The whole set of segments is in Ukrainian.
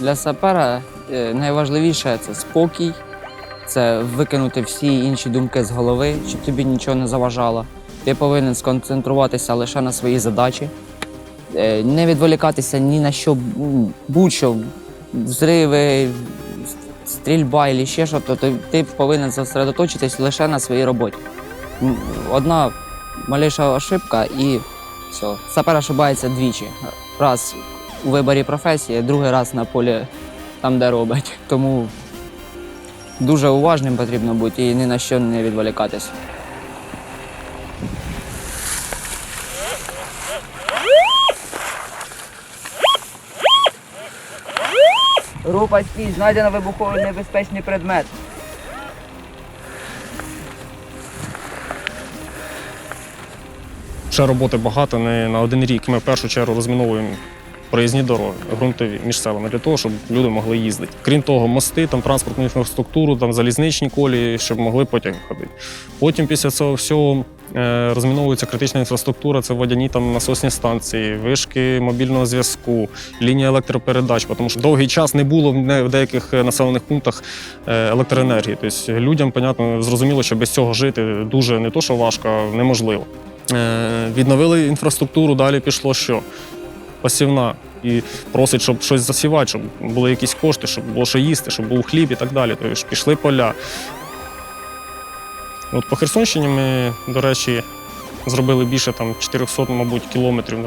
Для сапера е, найважливіше це спокій, це викинути всі інші думки з голови, щоб тобі нічого не заважало. Ти повинен сконцентруватися лише на своїй задачі, е, не відволікатися ні на що, будь-що, взриви, стрільба і ще що, то ти, повинен зосередоточитись лише на своїй роботі. Одна малейша ошибка і все. Сапер ошибається двічі. Раз у виборі професії, другий раз на полі там, де робить. Тому дуже уважним потрібно бути і ні на що не відволікатись. Група стій, знайдено вибуховий небезпечний предмет. Ще роботи багато, не на один рік. Ми в першу чергу розміновуємо проїзні дороги, ґрунтові між селами для того, щоб люди могли їздити. Крім того, мости, там транспортну інфраструктуру, там залізничні колії, щоб могли потяги ходити. Потім після цього всього е, розміновується критична інфраструктура, це водяні там насосні станції, вишки мобільного зв'язку, лінії електропередач, тому що довгий час не було в деяких е, населених пунктах е, електроенергії. Тобто людям, понятно, зрозуміло, що без цього жити дуже не то, що важко, а неможливо. Відновили інфраструктуру, далі пішло що? Посівна. І просить, щоб щось засівати, щоб були якісь кошти, щоб було що їсти, щоб був хліб і так далі. Тобто пішли поля. От по Херсонщині ми, до речі, зробили більше там 400, мабуть, кілометрів,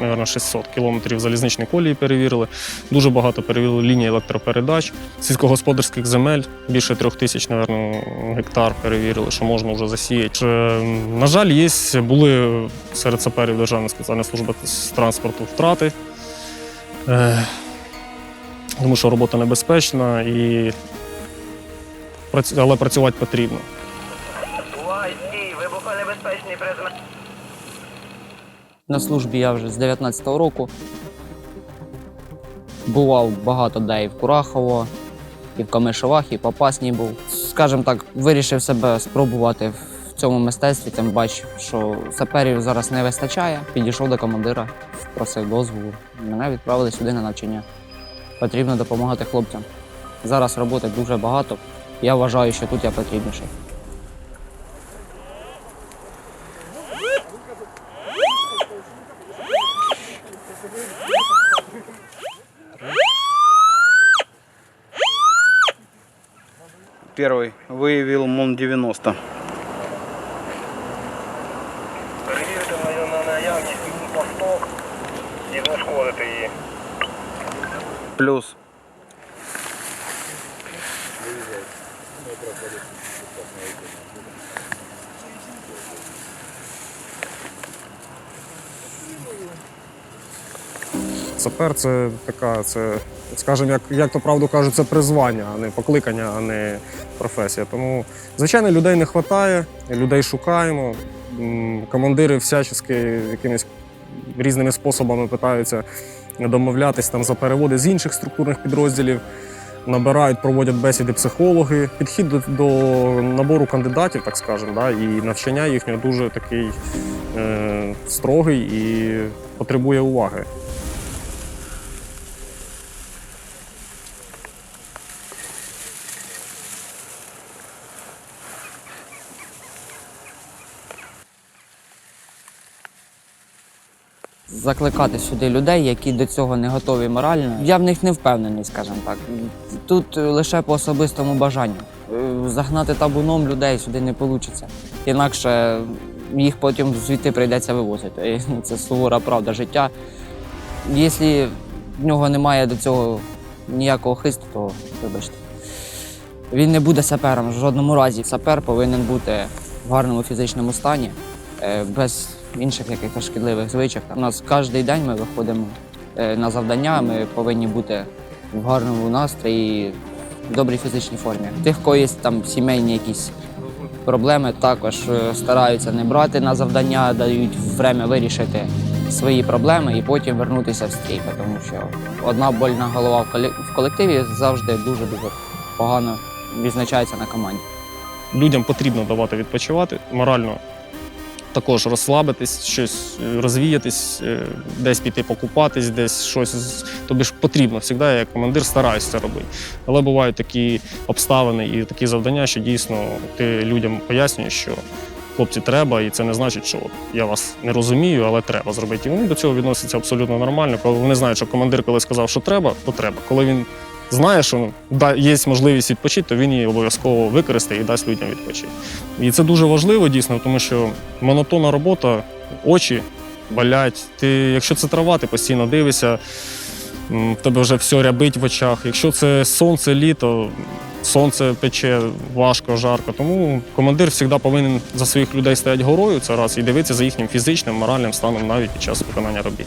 мабуть, 600 кілометрів залізничної колії перевірили. Дуже багато перевірили лінії електропередач, сільськогосподарських земель, більше трьох тисяч, мабуть, гектар перевірили, що можна вже засіяти. Е, На жаль, є, були серед саперів Державної спеціальної служби з транспорту втрати. Е, Тому що робота небезпечна, і... але працювати потрібно. Вибухонебезпечний предмет. На службі я вже з 19-го року. Бував багато де і в Курахово, і в Камишовах, і Попасній був. Скажімо так, вирішив себе спробувати в цьому мистецтві, тим бачив, що саперів зараз не вистачає. Підійшов до командира, просив дозволу. Мене відправили сюди на навчання. Потрібно допомагати хлопцям. Зараз роботи дуже багато. Я вважаю, що тут я потрібніший. Первый выявил МОН-90. Перевірити на, на наявність посток і знешкодити її. Плюс Сапер це така, це, скажімо, як, як то правду кажуть, це призвання, а не покликання, а не професія. Тому, звичайно, людей не вистачає, людей шукаємо. Командири всячески якимись різними способами питаються домовлятись там за переводи з інших структурних підрозділів. Набирають, проводять бесіди психологи. Підхід до, до набору кандидатів, так скажемо, да, і навчання їхнього дуже такий е, строгий і потребує уваги. Закликати сюди людей, які до цього не готові морально. Я в них не впевнений, скажімо так. Тут лише по особистому бажанню. Е, Загнати табуном людей сюди не вийде. Інакше їх потім звідти прийдеться вивозити. Це сувора правда життя. Якщо в нього немає до цього ніякого хисту, то вибачте. Він не буде сапером в жодному разі. Сапер повинен бути в гарному фізичному стані, е, без інших якихось шкідливих звичок. У нас кожен день ми виходимо е, на завдання, ми повинні бути в гарному настрої, в добрій фізичній формі. Тих, кого є там сімейні якісь проблеми, також е, стараються не брати на завдання, дають время вирішити свої проблеми і потім вернутися в стрій, тому що одна больна голова в колективі завжди дуже дуже погано відзначається на команді. людям потрібно давати відпочивати, морально також розслабитись, щось е, розвіятись, е, десь піти покупатись, десь щось. Тобі ж потрібно завжди, я як командир стараюся це робити. Але бувають такі обставини і такі завдання, що дійсно ти людям пояснюєш, що хлопці треба, і це не значить, що я вас не розумію, але треба зробити. І вони до цього відносяться абсолютно нормально. Коли вони знають, що командир, коли сказав, що треба, то треба. Коли він знає, що є можливість відпочити, то він її обов'язково використає і дасть людям відпочити. І це дуже важливо дійсно, тому що монотонна робота, очі болять. Ти, якщо це трава, ти постійно дивишся, в тебе вже все рябить в очах. Якщо це сонце, літо, сонце пече, важко, жарко. Тому командир завжди повинен за своїх людей стояти горою, це раз, і дивитися за їхнім фізичним, моральним станом навіть під час виконання робіт.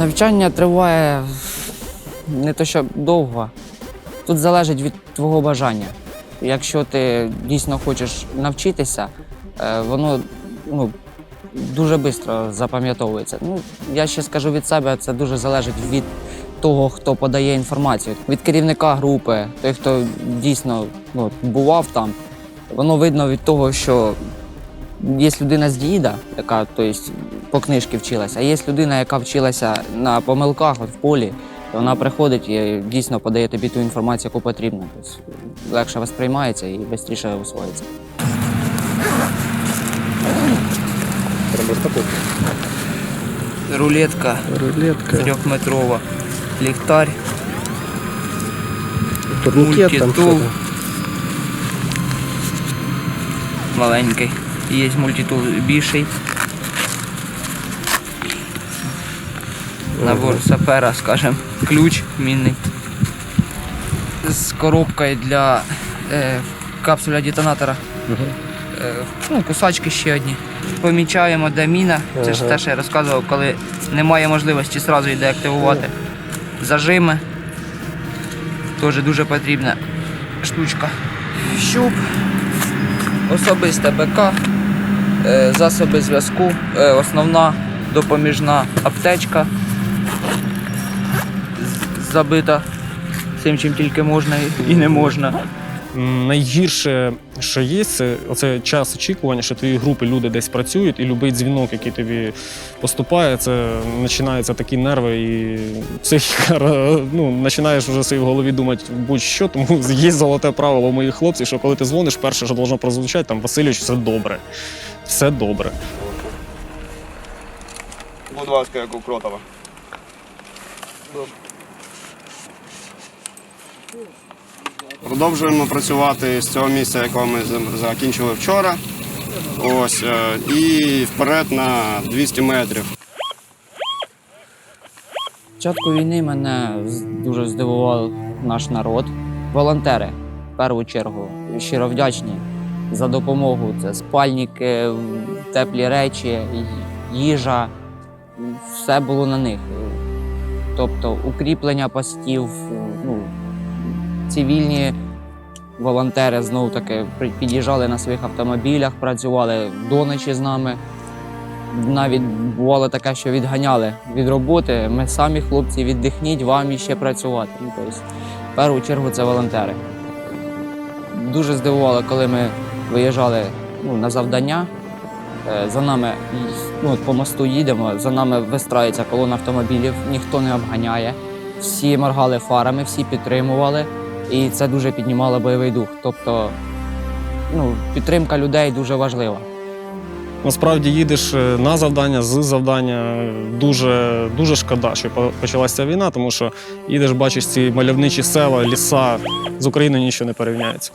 Навчання триває не то що довго. Тут залежить від твого бажання. Якщо ти дійсно хочеш навчитися, е, воно ну, дуже швидко запам'ятовується. Ну, я ще скажу від себе, це дуже залежить від того, хто подає інформацію. Від керівника групи, той, хто дійсно ну, бував там, воно видно від того, що є людина з діїда, яка тобто, по книжці вчилася, а є людина, яка вчилася на помилках от в полі, то вона приходить і дійсно подає тобі ту інформацію, яку потрібно. Тобто, легше восприймається і швидше усвоїться. Рулетка Рулетка. трьохметрова, ліхтар, Турникет там Мультитул. маленький. Є мультитул більший. Набор сапера, скажем, ключ мінний. З коробкою для е, капсуля детонатора. Е, ну, кусачки ще одні. Помічаємо, де міна. Це ж те, що я розказував, коли немає можливості одразу її деактивувати. Зажими. Теж дуже потрібна штучка. Щуп, особисте БК, е, засоби зв'язку, е, основна допоміжна аптечка. Забита всім, чим тільки можна і не можна. Найгірше, що є, це оце час очікування, що твої групи люди десь працюють, і будь-який дзвінок, який тобі поступає, це починаються такі нерви, і психіка ну, починаєш вже собі в голові думати будь-що. Тому є золоте правило у моїх хлопців, що коли ти дзвониш, перше, що должно прозвучати, там Васильович, все добре. Все добре. Будь ласка, як у Кротова. Продовжуємо працювати з цього місця, якого ми закінчили вчора. Ось, е, і вперед на 200 метрів. Початку війни мене дуже здивував наш народ. Волонтери, в першу чергу, щиро вдячні за допомогу. Це спальники, теплі речі, їжа. Все було на них. Тобто укріплення постів, ну, цивільні волонтери знову таки при- під'їжджали на своїх автомобілях, працювали до ночі з нами навіть бувало таке, що відганяли від роботи. Ми самі, хлопці, віддихніть, вам іще працювати. Тобто, в першу чергу це волонтери. Дуже здивувало, коли ми виїжджали ну, на завдання. Е, За нами ну, по мосту їдемо, за нами вистраюється колона автомобілів, ніхто не обганяє. Всі моргали фарами, всі підтримували, і це дуже піднімало бойовий дух. Тобто, ну, підтримка людей дуже важлива. Насправді їдеш е, на завдання, з завдання. Дуже, дуже шкода, що почалася війна, тому що їдеш, бачиш ці мальовничі села, ліса. З Україною нічого не порівняється.